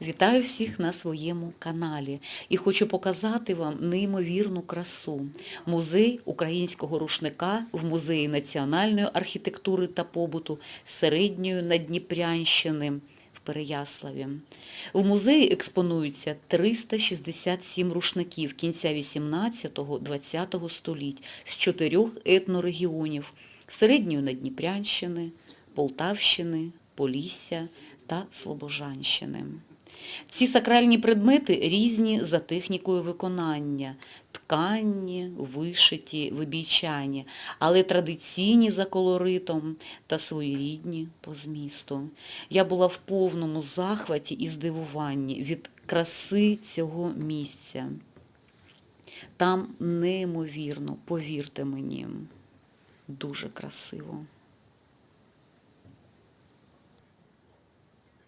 Вітаю всіх на своєму каналі і хочу показати вам неймовірну красу. Музей українського рушника в Музеї національної архітектури та побуту Середньої Надніпрянщини в Переяславі. В музеї експонуються 367 рушників кінця 18-20 століть з чотирьох етнорегіонів Середньої Надніпрянщини, Полтавщини, Полісся та Слобожанщини. Ці сакральні предмети різні за технікою виконання, тканні, вишиті, вибійчані, але традиційні за колоритом та своєрідні по змісту. Я була в повному захваті і здивуванні від краси цього місця. Там неймовірно, повірте мені, дуже красиво.